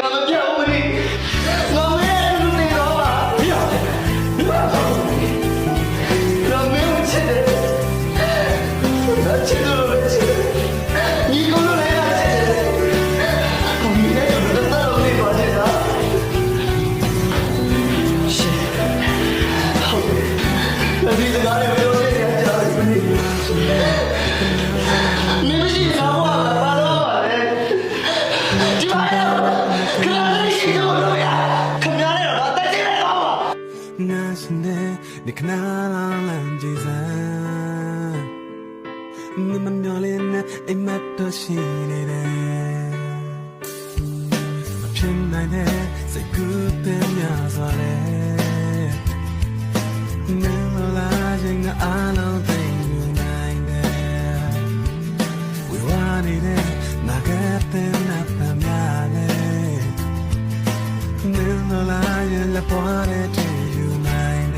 ငါမပြောင်းဘူးလေငါမရဲ့လူနေတော့ပါပြောင်းငါမင်းကိုချစ်တယ်ငါချစ်လို့ပဲချစ်တယ်ညီကိုလိုလည်းချစ်တယ်ကိုမင်းရဲ့လူတော့တော့နေပါနဲ့နော်ရှေ့ဟုတ်တယ်ဒီစကားလေးပြောနေကြတာဘူးမင်းမရှိတော့ဘာလို့ပါလဲဒီမှာခဏလေးရှိ တော့လို့ရခင်ဗျားလည်းတော့တက်ကြည့်လိုက်တော့ပါငါရှင်တဲ့ဒီခဏလာလမ်းကြည်စမ်းမမမျော လာရင်လက်ပွားတဲ့တည်ယူနိုင်